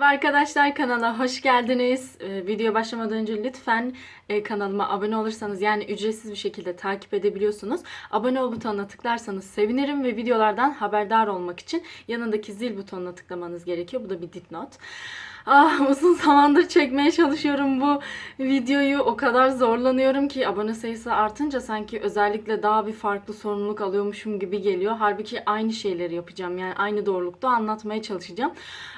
Arkadaşlar kanala hoş geldiniz. Ee, video başlamadan önce lütfen e, kanalıma abone olursanız yani ücretsiz bir şekilde takip edebiliyorsunuz. Abone ol butonuna tıklarsanız sevinirim ve videolardan haberdar olmak için yanındaki zil butonuna tıklamanız gerekiyor. Bu da bir dipnot. Ah uzun zamandır çekmeye çalışıyorum bu videoyu. O kadar zorlanıyorum ki abone sayısı artınca sanki özellikle daha bir farklı sorumluluk alıyormuşum gibi geliyor. Halbuki aynı şeyleri yapacağım. Yani aynı doğrulukta anlatmaya çalışacağım.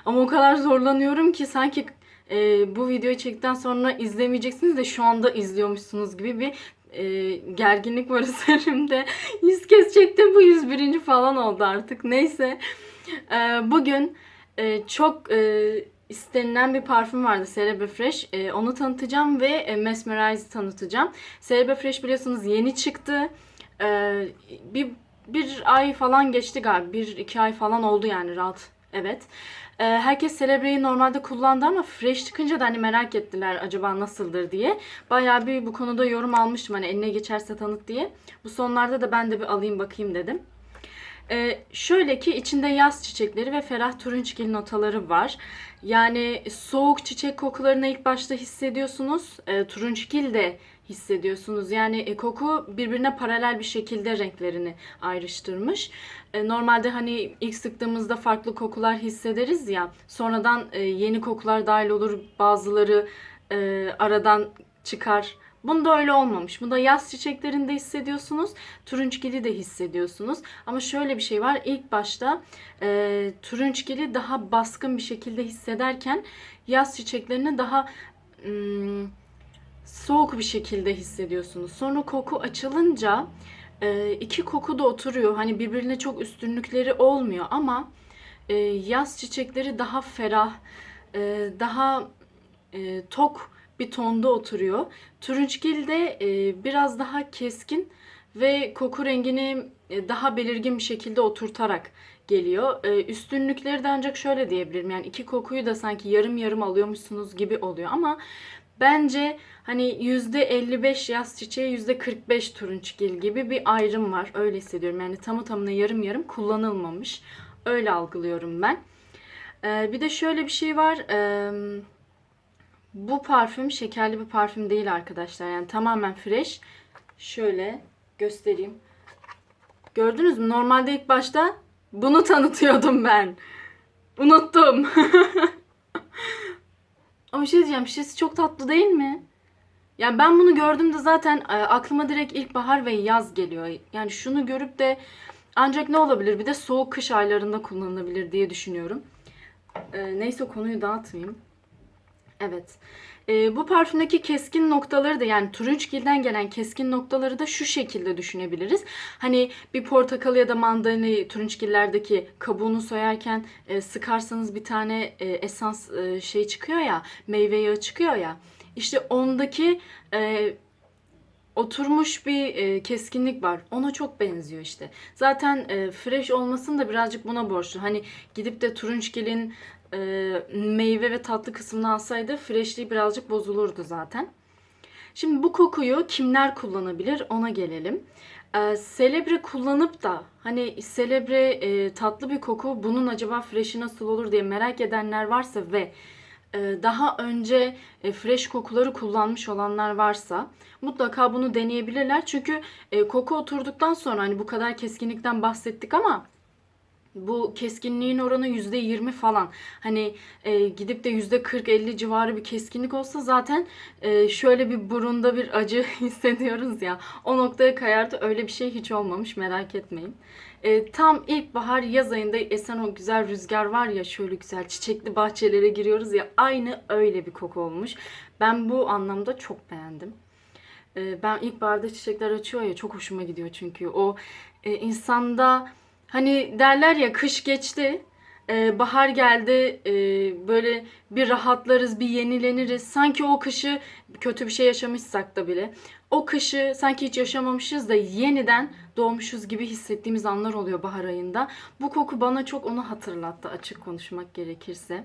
Ama o kadar zorlanıyorum ki sanki e, bu videoyu çektikten sonra izlemeyeceksiniz de şu anda izliyormuşsunuz gibi bir e, gerginlik var üzerimde. 100 kez çektim bu 101. falan oldu artık. Neyse. E, bugün e, çok e, istenilen bir parfüm vardı Celebre Fresh. E, onu tanıtacağım ve e, Mesmerize'ı tanıtacağım. Celebre Fresh biliyorsunuz yeni çıktı. E, bir, bir ay falan geçti galiba. Bir iki ay falan oldu yani rahat. Evet. E, herkes Celebre'yi normalde kullandı ama Fresh çıkınca da hani merak ettiler acaba nasıldır diye. Bayağı bir bu konuda yorum almıştım hani eline geçerse tanıt diye. Bu sonlarda da ben de bir alayım bakayım dedim. Ee, şöyle ki içinde yaz çiçekleri ve ferah turunçgil notaları var. Yani soğuk çiçek kokularını ilk başta hissediyorsunuz. E, turunçgil de hissediyorsunuz. Yani e, koku birbirine paralel bir şekilde renklerini ayrıştırmış. E, normalde hani ilk sıktığımızda farklı kokular hissederiz ya. Sonradan e, yeni kokular dahil olur. Bazıları e, aradan çıkar. Bunda öyle olmamış. Bunda yaz çiçeklerinde hissediyorsunuz. Turunçgili de hissediyorsunuz. Ama şöyle bir şey var. İlk başta e, turunçgili daha baskın bir şekilde hissederken yaz çiçeklerini daha ım, soğuk bir şekilde hissediyorsunuz. Sonra koku açılınca e, iki koku da oturuyor. Hani birbirine çok üstünlükleri olmuyor ama e, yaz çiçekleri daha ferah, e, daha e, tok bir tonda oturuyor. Turunçgil de e, biraz daha keskin ve koku rengini e, daha belirgin bir şekilde oturtarak geliyor. E, üstünlükleri de ancak şöyle diyebilirim. Yani iki kokuyu da sanki yarım yarım alıyormuşsunuz gibi oluyor ama bence hani %55 yaz çiçeği %45 turunçgil gibi bir ayrım var. Öyle hissediyorum. Yani tamı tamına yarım yarım kullanılmamış. Öyle algılıyorum ben. E, bir de şöyle bir şey var. Eee bu parfüm şekerli bir parfüm değil arkadaşlar. Yani tamamen fresh. Şöyle göstereyim. Gördünüz mü? Normalde ilk başta bunu tanıtıyordum ben. Unuttum. Ama bir şey diyeceğim. Şişesi çok tatlı değil mi? Yani ben bunu gördüğümde zaten e, aklıma direkt ilkbahar ve yaz geliyor. Yani şunu görüp de ancak ne olabilir? Bir de soğuk kış aylarında kullanılabilir diye düşünüyorum. E, neyse konuyu dağıtmayayım. Evet. Ee, bu parfümdeki keskin noktaları da yani turunçgilden gelen keskin noktaları da şu şekilde düşünebiliriz. Hani bir portakal ya da mandalina turunçgillerdeki kabuğunu soyarken e, sıkarsanız bir tane e, esans e, şey çıkıyor ya, meyve yağı çıkıyor ya. İşte ondaki e, oturmuş bir e, keskinlik var. Ona çok benziyor işte. Zaten e, fresh olmasın da birazcık buna borçlu. Hani gidip de turunçgilin e, meyve ve tatlı kısmını alsaydı freshliği birazcık bozulurdu zaten. Şimdi bu kokuyu kimler kullanabilir ona gelelim. E, Celebre kullanıp da hani Celebre e, tatlı bir koku bunun acaba fresh'i nasıl olur diye merak edenler varsa ve e, daha önce e, fresh kokuları kullanmış olanlar varsa mutlaka bunu deneyebilirler. Çünkü e, koku oturduktan sonra hani bu kadar keskinlikten bahsettik ama bu keskinliğin oranı %20 falan. Hani e, gidip de %40-50 civarı bir keskinlik olsa zaten e, şöyle bir burunda bir acı hissediyoruz ya. O noktaya kayardı. Öyle bir şey hiç olmamış merak etmeyin. E, tam ilkbahar yaz ayında esen o güzel rüzgar var ya şöyle güzel çiçekli bahçelere giriyoruz ya aynı öyle bir koku olmuş. Ben bu anlamda çok beğendim. E, ben ilkbaharda çiçekler açıyor ya çok hoşuma gidiyor çünkü o e, insanda Hani derler ya kış geçti, e, bahar geldi, e, böyle bir rahatlarız, bir yenileniriz. Sanki o kışı kötü bir şey yaşamışsak da bile o kışı sanki hiç yaşamamışız da yeniden doğmuşuz gibi hissettiğimiz anlar oluyor bahar ayında. Bu koku bana çok onu hatırlattı açık konuşmak gerekirse.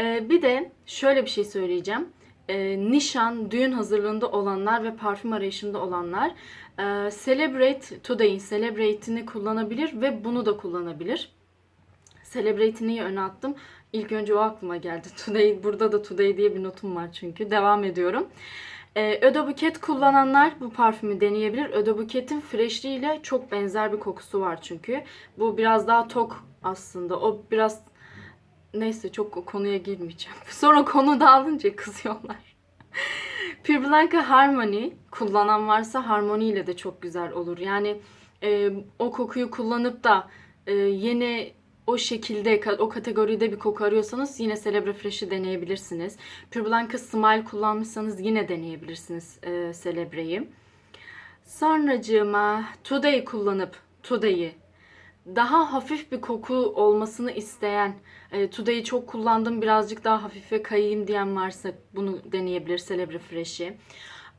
E, bir de şöyle bir şey söyleyeceğim. E, nişan, düğün hazırlığında olanlar ve parfüm arayışında olanlar e, Celebrate Today'in Celebrate'ini kullanabilir ve bunu da kullanabilir. Celebrate'i niye öne attım? İlk önce o aklıma geldi. Today, burada da Today diye bir notum var çünkü. Devam ediyorum. Ee, Öde Buket kullananlar bu parfümü deneyebilir. Öde Buket'in freshliği ile çok benzer bir kokusu var çünkü. Bu biraz daha tok aslında. O biraz neyse çok konuya girmeyeceğim. Sonra konu dağılınca kızıyorlar. Pure Blanca Harmony kullanan varsa Harmony ile de çok güzel olur. Yani e, o kokuyu kullanıp da e, yeni o şekilde o kategoride bir koku arıyorsanız yine Celebre Fresh'i deneyebilirsiniz. Pure Blanca Smile kullanmışsanız yine deneyebilirsiniz e, Celebre'yi. Sonracığıma Today'i kullanıp Today'i daha hafif bir koku olmasını isteyen, e, Today'i çok kullandım birazcık daha hafife kayayım diyen varsa bunu deneyebilir Celebre Fresh'i.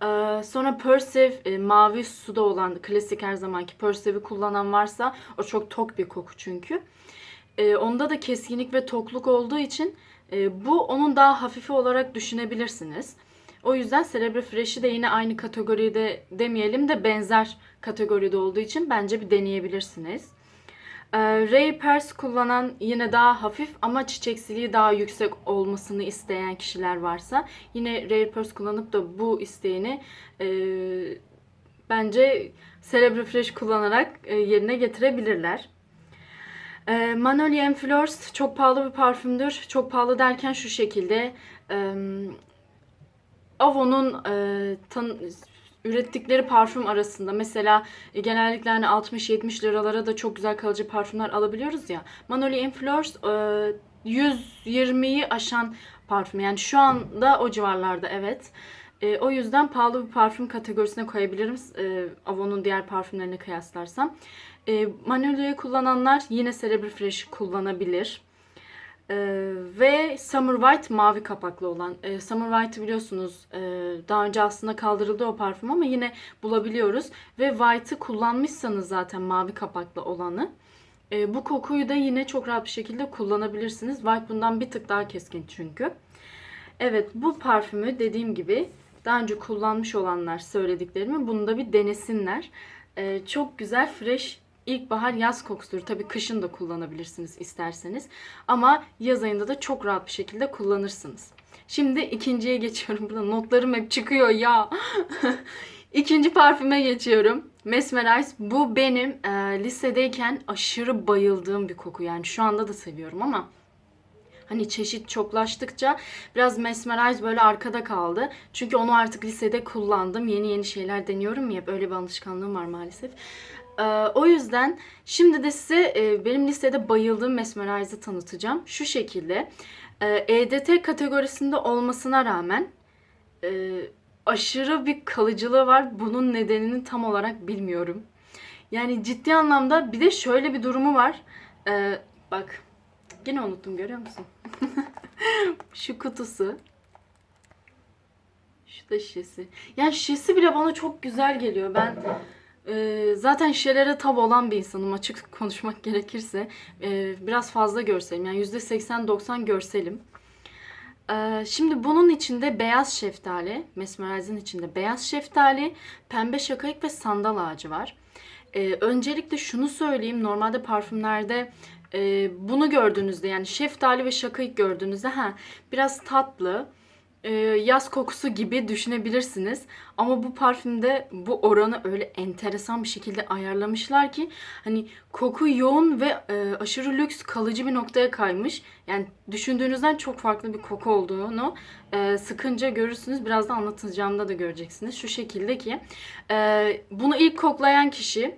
Ee, sonra Persev e, mavi suda olan klasik her zamanki Persev'i kullanan varsa o çok tok bir koku çünkü. Ee, onda da keskinlik ve tokluk olduğu için e, bu onun daha hafifi olarak düşünebilirsiniz. O yüzden Celebre Fresh'i de yine aynı kategoride demeyelim de benzer kategoride olduğu için bence bir deneyebilirsiniz. Ee, Ray Pers kullanan yine daha hafif ama çiçeksiliği daha yüksek olmasını isteyen kişiler varsa yine Ray Pers kullanıp da bu isteğini e, bence Celebre Fresh kullanarak e, yerine getirebilirler. E, Manolian Flores çok pahalı bir parfümdür. Çok pahalı derken şu şekilde e, Avon'un e, tan- ürettikleri parfüm arasında mesela e, genellikle hani 60-70 liralara da çok güzel kalıcı parfümler alabiliyoruz ya. Manolian Flores e, 120'yi aşan parfüm. Yani şu anda o civarlarda evet. E, o yüzden pahalı bir parfüm kategorisine koyabilirim. E, Avon'un diğer parfümlerine kıyaslarsam. E, Magnolia'yı kullananlar yine Celebre Fresh kullanabilir. Ee, ve Summer White mavi kapaklı olan. Ee, Summer White'ı biliyorsunuz e, daha önce aslında kaldırıldı o parfüm ama yine bulabiliyoruz. Ve White'ı kullanmışsanız zaten mavi kapaklı olanı. e, bu kokuyu da yine çok rahat bir şekilde kullanabilirsiniz. White bundan bir tık daha keskin çünkü. Evet bu parfümü dediğim gibi daha önce kullanmış olanlar söylediklerimi bunu da bir denesinler. Ee, çok güzel fresh ilkbahar yaz kokusudur. Tabii kışın da kullanabilirsiniz isterseniz. Ama yaz ayında da çok rahat bir şekilde kullanırsınız. Şimdi ikinciye geçiyorum. Burada notlarım hep çıkıyor ya. İkinci parfüme geçiyorum. Mesmerize. Bu benim e, lisedeyken aşırı bayıldığım bir koku. Yani şu anda da seviyorum ama hani çeşit çoklaştıkça biraz Mesmerize böyle arkada kaldı. Çünkü onu artık lisede kullandım. Yeni yeni şeyler deniyorum ya. Böyle bir alışkanlığım var maalesef. Ee, o yüzden şimdi de size e, benim lisede bayıldığım Mesmerize'ı tanıtacağım. Şu şekilde. E, EDT kategorisinde olmasına rağmen e, aşırı bir kalıcılığı var. Bunun nedenini tam olarak bilmiyorum. Yani ciddi anlamda bir de şöyle bir durumu var. E, bak yine unuttum görüyor musun? Şu kutusu. Şu da şişesi. Yani şişesi bile bana çok güzel geliyor. Ben e, zaten şişelere tab olan bir insanım açık konuşmak gerekirse. E, biraz fazla görselim. Yani %80-90 görselim. Ee, şimdi bunun içinde beyaz şeftali, Mesmerize'in içinde beyaz şeftali, pembe şakayık ve sandal ağacı var. Ee, öncelikle şunu söyleyeyim. Normalde parfümlerde e, bunu gördüğünüzde yani şeftali ve şakayık gördüğünüzde ha biraz tatlı, e, yaz kokusu gibi düşünebilirsiniz. Ama bu parfümde bu oranı öyle enteresan bir şekilde ayarlamışlar ki hani koku yoğun ve e, aşırı lüks kalıcı bir noktaya kaymış. Yani düşündüğünüzden çok farklı bir koku olduğunu e, sıkınca görürsünüz. Biraz da anlatacağımda da göreceksiniz. Şu şekilde ki e, bunu ilk koklayan kişi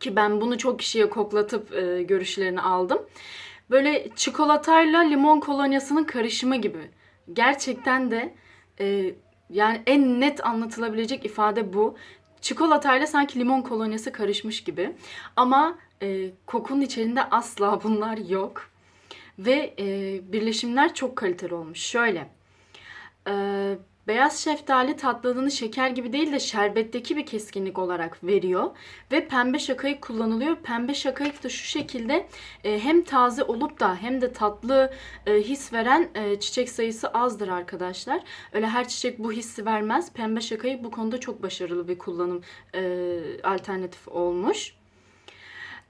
ki ben bunu çok kişiye koklatıp e, görüşlerini aldım. Böyle çikolatayla limon kolonyasının karışımı gibi. Gerçekten de e, yani en net anlatılabilecek ifade bu. Çikolatayla sanki limon kolonyası karışmış gibi. Ama e, kokunun içerisinde asla bunlar yok. Ve e, birleşimler çok kaliteli olmuş. Şöyle. E, beyaz şeftali tatlılığını şeker gibi değil de şerbetteki bir keskinlik olarak veriyor. Ve pembe şakayık kullanılıyor. Pembe şakayık da şu şekilde e, hem taze olup da hem de tatlı e, his veren e, çiçek sayısı azdır arkadaşlar. Öyle her çiçek bu hissi vermez. Pembe şakayık bu konuda çok başarılı bir kullanım alternatif olmuş.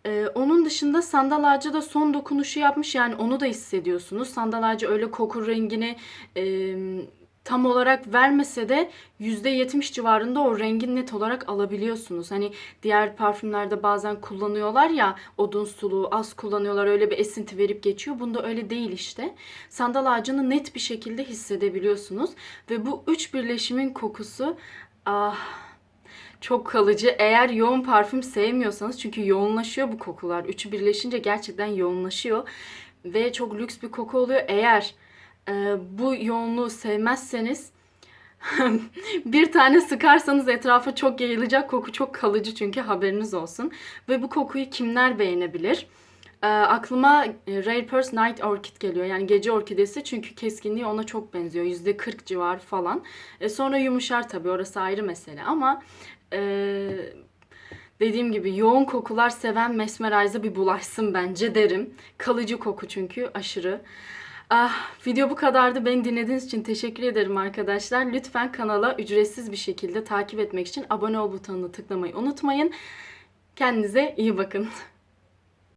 Ee, onun dışında sandal ağacı da son dokunuşu yapmış. Yani onu da hissediyorsunuz. Sandal ağacı öyle koku rengini e, tam olarak vermese de %70 civarında o rengi net olarak alabiliyorsunuz. Hani diğer parfümlerde bazen kullanıyorlar ya odun suluğu az kullanıyorlar öyle bir esinti verip geçiyor. Bunda öyle değil işte. Sandal ağacını net bir şekilde hissedebiliyorsunuz. Ve bu üç birleşimin kokusu ah çok kalıcı. Eğer yoğun parfüm sevmiyorsanız çünkü yoğunlaşıyor bu kokular. Üçü birleşince gerçekten yoğunlaşıyor ve çok lüks bir koku oluyor. Eğer e, bu yoğunluğu sevmezseniz bir tane sıkarsanız etrafa çok yayılacak koku çok kalıcı çünkü haberiniz olsun. Ve bu kokuyu kimler beğenebilir? E, aklıma Rare Purse Night Orchid geliyor. Yani gece orkidesi çünkü keskinliği ona çok benziyor. %40 civar falan. E, sonra yumuşar tabii orası ayrı mesele ama e, dediğim gibi yoğun kokular seven Mesmerize'a bir bulaşsın bence derim. Kalıcı koku çünkü aşırı. Ah, video bu kadardı. Beni dinlediğiniz için teşekkür ederim arkadaşlar. Lütfen kanala ücretsiz bir şekilde takip etmek için abone ol butonuna tıklamayı unutmayın. Kendinize iyi bakın.